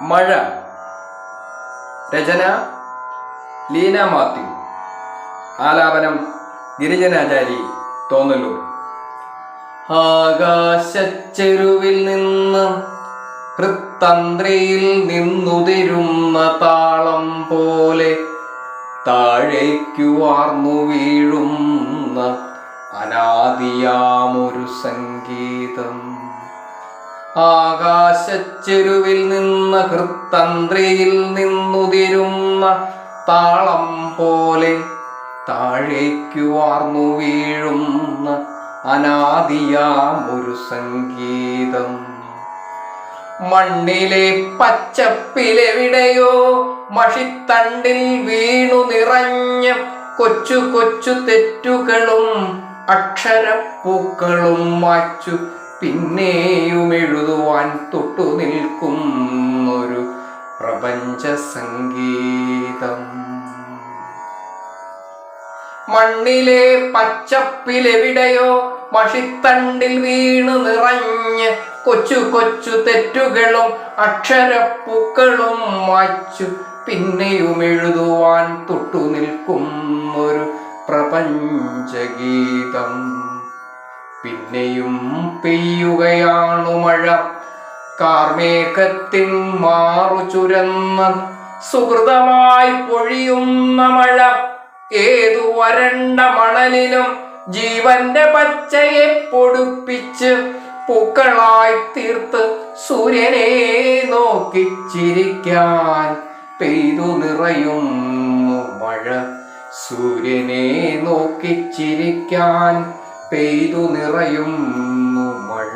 മഴ. രചന ലീന മാത്യു. ആലാപനം ഗിരിജനാചാരി തോന്നലൂർ ആകാശച്ചെരുവിൽ നിന്ന് ഹൃത്തന്ത്രയിൽ നിന്നുതിരുന്ന താളം പോലെ താഴേക്കു വാർന്നു വീഴുന്ന അനാദിയാമൊരു സംഗീതം. ആകാശച്ചെരുവിൽ നിന്ന് ഹൃത്തന്ത്രിയിൽ നിന്നുതിരുന്ന താളം പോലെ താഴേക്കു വാർന്നു വീഴുന്ന അനാദിയാമൊരു സംഗീതം. മണ്ണിലെ പച്ചപ്പിലെവിടെയോ മഷിത്തണ്ടിൽ വീണു നിറഞ്ഞ കൊച്ചു കൊച്ചു തെറ്റുകളും അക്ഷരപ്പൂക്കളും മാച്ചു പിന്നെയും എഴുതുവാൻ തൊട്ടു നിൽക്കും ഒരു പ്രപഞ്ച സംഗീതം മണ്ണിലെ പച്ചപ്പിലെവിടെയോ മഷിത്തണ്ടിൽ വീണു നിറഞ്ഞ് കൊച്ചു കൊച്ചു തെറ്റുകളും അക്ഷരപ്പൂക്കളും വായിച്ചു പിന്നെയും എഴുതുവാൻ തൊട്ടു നിൽക്കും ഒരു പ്രപഞ്ചഗീതം. പിന്നെയും പെയ്യുകയാണു മഴ. കാർമേഘത്തിൻ മാറു ചുരന്ന് സുഹൃതമായി പൊഴിയുന്ന മഴ. ഏതു വരണ്ട മണലിലും ജീവന്റെ പച്ചയെ പൊടുപ്പിച്ച് പൂക്കളായി തീർത്ത് സൂര്യനെ നോക്കിച്ചിരിക്കാൻ പെയ്തു നിറയുന്നു മഴ. സൂര്യനെ നോക്കി ചിരിക്കാൻ പെയ്തു നിറയുന്നു മഴ.